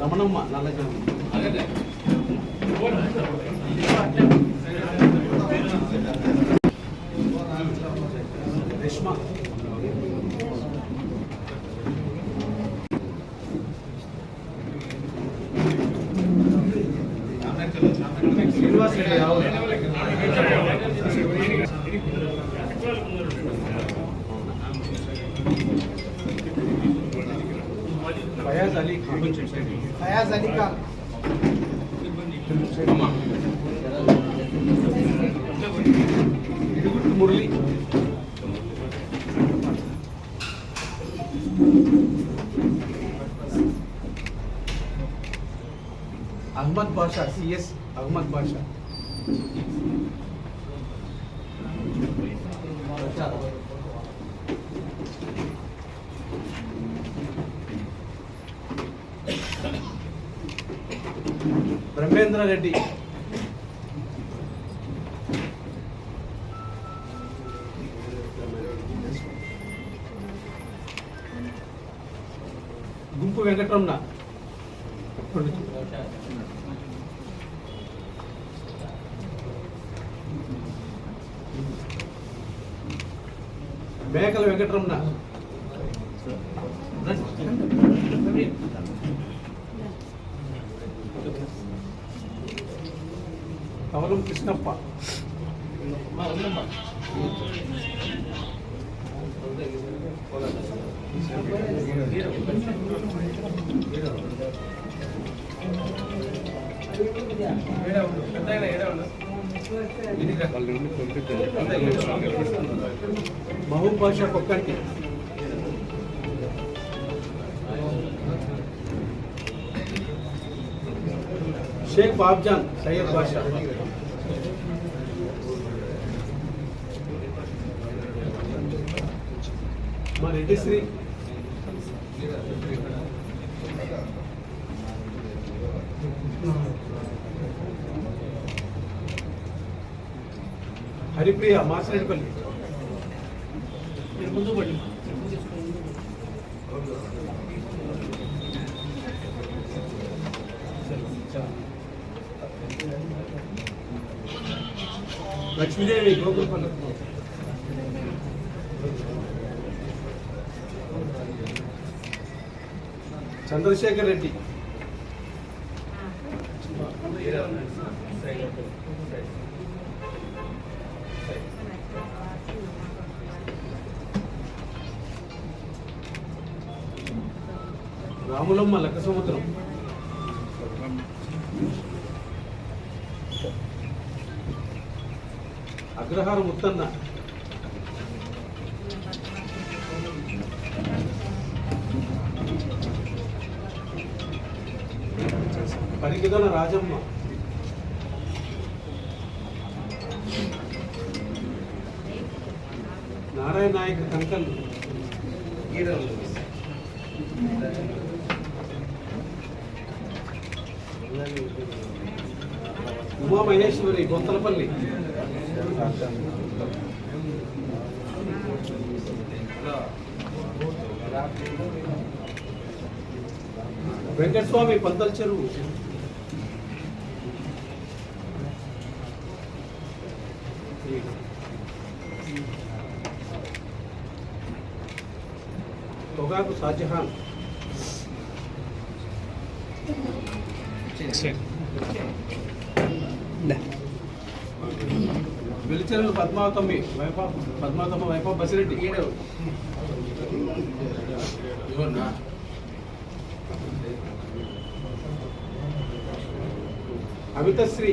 రమణమ్మ నల్లజామ రేష్మ శ్రీనివాస్ రెడ్డి రావు मुरली। अहमद बादशाह C S Ahmad बादशाह। Thank you. Brahmendra Reddy. గుంపు వెంకటరమణ. మేకల వెంకటరమణ. ಗೋಕುಲ್ ಕೃಷ್ಣಪ್ಪ ಬಹುಭಾಷಾ ಪಕ್ಕಕ್ಕೆ शेख बाबजान सैयद बादशाह మా రెడ్డి హరిప్రియ మాసిరెడ్డిపల్లి. ముందు పడి. లక్ష్మీదేవి గోకుల్పల్లి. చంద్రశేఖర్ రెడ్డి. రాములమ్మ లక్క సముద్రం. అగ్రహారం ఉత్తన్నా. పరిగిదల రాజమ్మ. నారాయణ నాయక్ కంకల్ ఉమా మహేశ్వరి గొంతలపల్లి వెంకటస్వామి పంతల చెరువు. పొగాకు షాజహాన్ వెలిచెరువు పద్మావతమ్మి వైప పద్మావతమ్మ వైప బసిరెడ్డి ఈడేవు అమితశ్రీ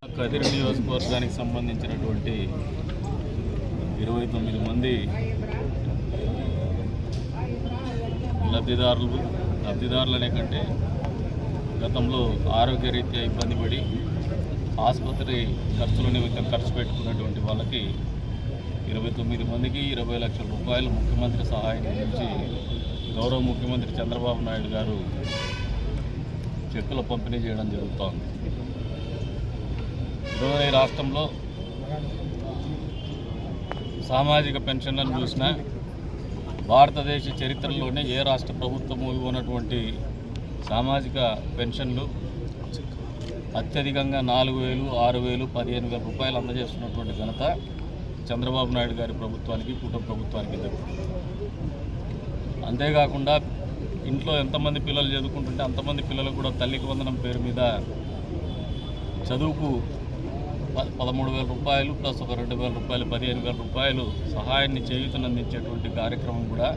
కదిరి నియోజకవర్గానికి సంబంధించినటువంటి ఇరవై తొమ్మిది మంది లబ్ధిదారులు లబ్ధిదారులనే కంటే గతంలో ఆరోగ్యరీత్యా ఇబ్బంది పడి ఆసుపత్రి ఖర్చుల నిమిత్తం ఖర్చు పెట్టుకున్నటువంటి వాళ్ళకి ఇరవై తొమ్మిది మందికి ఇరవై లక్షల రూపాయలు ముఖ్యమంత్రి సహాయం నుంచి గౌరవ ముఖ్యమంత్రి చంద్రబాబు నాయుడు గారు చెక్కుల పంపిణీ చేయడం జరుగుతోంది. ఈరోజు రాష్ట్రంలో సామాజిక పెన్షన్లను చూసిన భారతదేశ చరిత్రలోనే ఏ రాష్ట్ర ప్రభుత్వము ఇవ్వనటువంటి సామాజిక పెన్షన్లు అత్యధికంగా నాలుగు వేలు ఆరు వేలు పదిహేను వేల రూపాయలు అందజేస్తున్నటువంటి ఘనత చంద్రబాబు నాయుడు గారి ప్రభుత్వానికి కుటుంబ ప్రభుత్వానికి దక్కుతుంది అంతేకాకుండా ఇంట్లో ఎంతమంది పిల్లలు చదువుకుంటుంటే అంతమంది పిల్లలు కూడా తల్లికి వందనం పేరు మీద చదువుకు పదమూడు వేల రూపాయలు ప్లస్ ఒక రెండు వేల రూపాయలు పదిహేను వేల రూపాయలు సహాయాన్ని చేయూతనందించేటువంటి కార్యక్రమం కూడా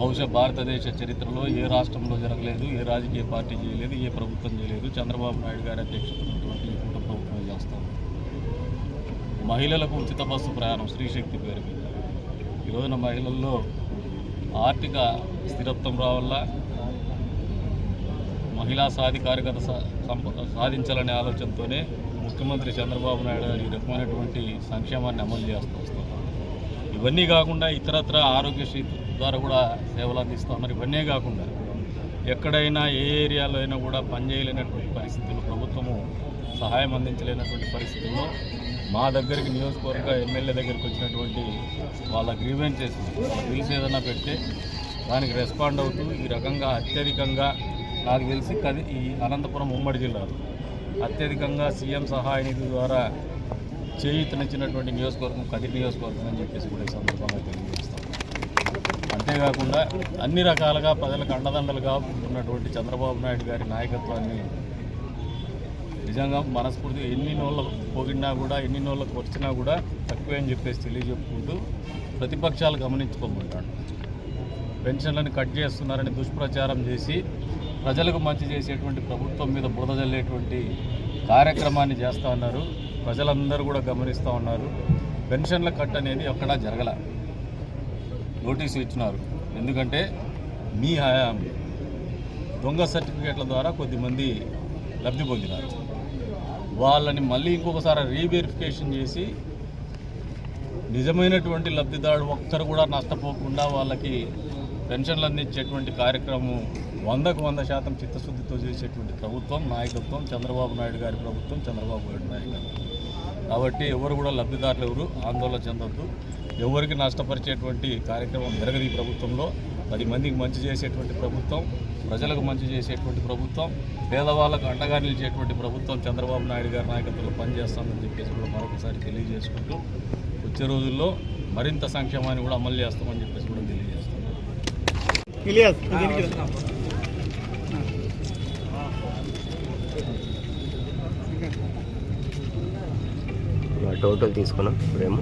బహుశా భారతదేశ చరిత్రలో ఏ రాష్ట్రంలో జరగలేదు ఏ రాజకీయ పార్టీ చేయలేదు ఏ ప్రభుత్వం చేయలేదు. చంద్రబాబు నాయుడు గారి అధ్యక్షుడు ఉన్నటువంటి ప్రభుత్వం చేస్తాం మహిళలకు ఉచిత బస్సు ప్రయాణం స్త్రీశక్తి పేరు మీద. మహిళల్లో ఆర్థిక స్థిరత్వం రావల్ల? మహిళా సాధికారికత సాధించాలనే ఆలోచనతోనే ముఖ్యమంత్రి చంద్రబాబు నాయుడు గారు ఈ రకమైనటువంటి సంక్షేమాన్ని అమలు చేస్తూ ఇవన్నీ కాకుండా ఇతరత్ర ఆరోగ్యశ్రీ ద్వారా కూడా సేవలు అందిస్తూ ఉన్నారు. ఇవన్నీ కాకుండా ఎక్కడైనా ఏ ఏరియాలో అయినా కూడా పనిచేయలేనటువంటి పరిస్థితులు ప్రభుత్వము సహాయం అందించలేనటువంటి పరిస్థితుల్లో మా దగ్గరికి నియోజకవర్గ ఎమ్మెల్యే దగ్గరికి వచ్చినటువంటి వాళ్ళ గ్రీవెన్సెస్ వాళ్ళ బిల్స్ ఏదైనా పెడితే దానికి రెస్పాండ్ అవుతూ ఈ రకంగా అత్యధికంగా నాకు తెలిసి కది ఈ అనంతపురం ఉమ్మడి జిల్లాలో అత్యధికంగా సీఎం సహాయ నిధి ద్వారా చేయూతనిచ్చినటువంటి నియోజకవర్గం కదిరి నియోజకవర్గం అని చెప్పేసి కూడా ఈ సందర్భంగా తెలియజేస్తాం. అంతేకాకుండా అన్ని రకాలుగా ప్రజలకు అండదండలుగా ఉన్నటువంటి చంద్రబాబు నాయుడు గారి నాయకత్వాన్ని నిజంగా మనస్ఫూర్తిగా ఎన్ని నోళ్ళకు పోగినా కూడా ఎన్ని నోళ్ళకు వచ్చినా కూడా తక్కువే అని చెప్పేసి తెలియజెప్పుకుంటూ ప్రతిపక్షాలు గమనించుకోమంటాడు. పెన్షన్లను కట్ చేస్తున్నారని దుష్ప్రచారం చేసి ప్రజలకు మంచి చేసేటువంటి ప్రభుత్వం మీద బురద జల్లేటువంటి కార్యక్రమాన్ని చేస్తూ ఉన్నారు. ప్రజలందరూ కూడా గమనిస్తూ ఉన్నారు. పెన్షన్ల కట్ అనేది ఎక్కడా జరగల. నోటీసు ఇచ్చినారు. ఎందుకంటే మీ హయా దొంగ సర్టిఫికేట్ల ద్వారా కొద్దిమంది లబ్ధి పొందినారు. వాళ్ళని మళ్ళీ ఇంకొకసారి రీవెరిఫికేషన్ చేసి నిజమైనటువంటి లబ్ధిదారుడు ఒక్కరు కూడా నష్టపోకుండా వాళ్ళకి పెన్షన్లు అందించేటువంటి కార్యక్రమం వందకు వంద శాతం చిత్తశుద్ధితో చేసేటువంటి ప్రభుత్వం నాయకత్వం చంద్రబాబు నాయుడు గారి ప్రభుత్వం చంద్రబాబు నాయుడు నాయకత్వం. కాబట్టి ఎవరు కూడా లబ్ధిదారులు ఎవరు ఆందోళన చెందొద్దు. ఎవరికి నష్టపరిచేటువంటి కార్యక్రమం జరగదు ఈ ప్రభుత్వంలో. పది మందికి మంచి చేసేటువంటి ప్రభుత్వం ప్రజలకు మంచి చేసేటువంటి ప్రభుత్వం పేదవాళ్ళకు అండగా నిలిచేటువంటి ప్రభుత్వం చంద్రబాబు నాయుడు గారి నాయకత్వంలో పనిచేస్తామని చెప్పేసి కూడా మరొకసారి తెలియజేసుకుంటూ వచ్చే రోజుల్లో మరింత సంక్షేమాన్ని కూడా అమలు చేస్తామని చెప్పేసి కూడా తెలియజేస్తున్నాం టోటల్ తీసుకున్నాం ఇప్పుడేమో.